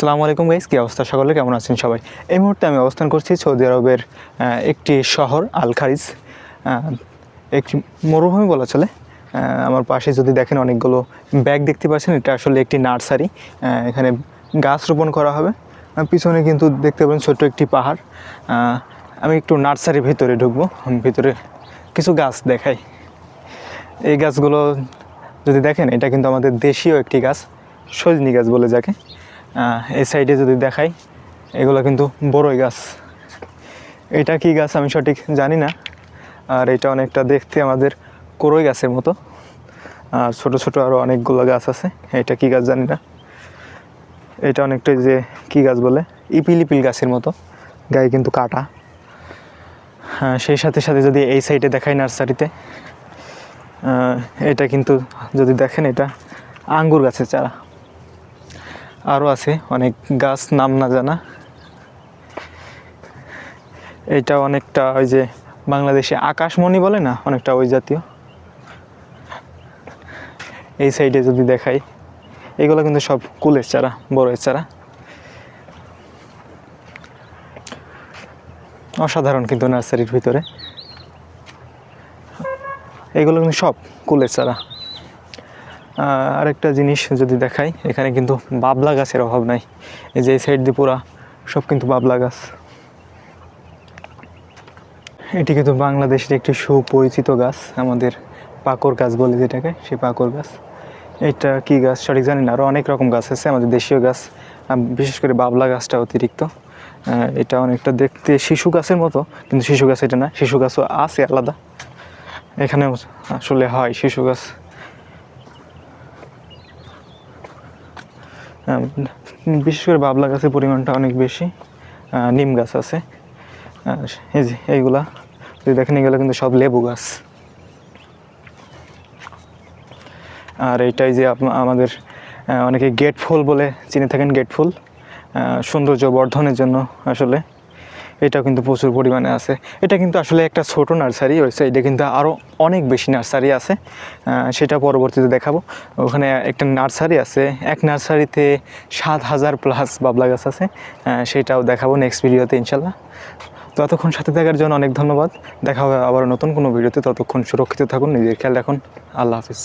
আসসালামু আলাইকুম গাইস কী অবস্থা সকলে? কেমন আছেন সবাই? এই মুহূর্তে আমি অবস্থান করছি সৌদি আরবের একটি শহর, আল খারিজ। একটি মরুভূমি বলা চলে। আমার পাশে যদি দেখেন অনেকগুলো ব্যাগ দেখতে পাচ্ছেন, এটা আসলে একটি নার্সারি। এখানে গাছ রোপণ করা হবে। পিছনে কিন্তু দেখতে পাবেন ছোট্ট একটি পাহাড়। আমি একটু নার্সারির ভিতরে ঢুকবো ভিতরে কিছু গাছ দেখাই। এই গাছগুলো যদি দেখেন, এটা কিন্তু আমাদের দেশীয় একটি গাছ, সজনি গাছ বলে যাকে। এই সাইডে যদি দেখাই, এগুলো কিন্তু বড়ই গাছ। এটা কি গাছ আমি সঠিক জানি না, আর এটা অনেকটা দেখতে আমাদের করই গাছের মতো। আর ছোট ছোট আরও অনেকগুলো গাছ আছে, এটা কি গাছ জানি না। এটা অনেকটা যে কি গাছ বলে, ইপিল ইপিল গাছের মতো, গায়ে কিন্তু কাটা। হ্যাঁ সেই সাথে সাথে যদি এই সাইডে দেখাই নার্সারিতে এটা কিন্তু যদি দেখেন, এটা আঙ্গুর গাছের চারা। আরও আছে, অনেক গাছ নাম না জানা। এটা অনেকটা ওই যে বাংলাদেশে আকাশমণি বলে না, অনেকটা ওই জাতীয়। এই সাইডে যদি দেখাই, এগুলো কিন্তু সব কুলের চারা, বড়ের চারা। অসাধারণ কিন্তু নার্সারির ভিতরে। এগুলো কিন্তু সব কুলের চারা। আরেকটা জিনিস যদি দেখাই, এখানে কিন্তু বাবলা গাছের অভাব নাই। এই যে এই সাইড দিয়ে পুরা, সব কিন্তু বাবলা গাছ। এটি কিন্তু বাংলাদেশের একটি সুপরিচিত গাছ, আমাদের পাকর গাছ বলে যেটাকে, সেই পাকর গাছ। এটা কি গাছ সঠিক জানি না আরও অনেক রকম গাছ আছে, আমাদের দেশীয় গাছ বিশেষ করে বাবলা গাছটা অতিরিক্ত। এটা অনেকটা দেখতে শিশু গাছের মতো, কিন্তু শিশু গাছ এটা না, শিশু গাছও আছে আলাদা। এখানে আসলে হয় শিশু গাছ। বিশেষ করে বাবলা গাছের পরিমাণটা অনেক বেশি নিম গাছ আছে। এই যে এইগুলা, যদি দেখেন এগুলো কিন্তু সব লেবু গাছ। আর এইটাই যে আমাদের অনেকে গেট ফুল বলে চিনে থাকেন গেট ফুল সৌন্দর্য বর্ধনের জন্য আসলে। এটাও কিন্তু প্রচুর পরিমাণে আছে। এটা কিন্তু আসলে একটা ছোট নার্সারি, ওই সাইডে কিন্তু আরও অনেক বেশি নার্সারি আছে। সেটা পরবর্তীতে দেখাবো। ওখানে একটা নার্সারি আছে, এক নার্সারিতে সাত হাজার প্লাস বাবলা গাছ আছে। সেটাও দেখাবো নেক্সট ভিডিওতে ইনশাল্লাহ ততক্ষণ সাথে থাকার জন্য অনেক ধন্যবাদ। দেখা হবে আবার নতুন কোনো ভিডিওতে ততক্ষণ সুরক্ষিত থাকুন, নিজের খেয়াল রাখুন। আল্লাহ হাফিজ।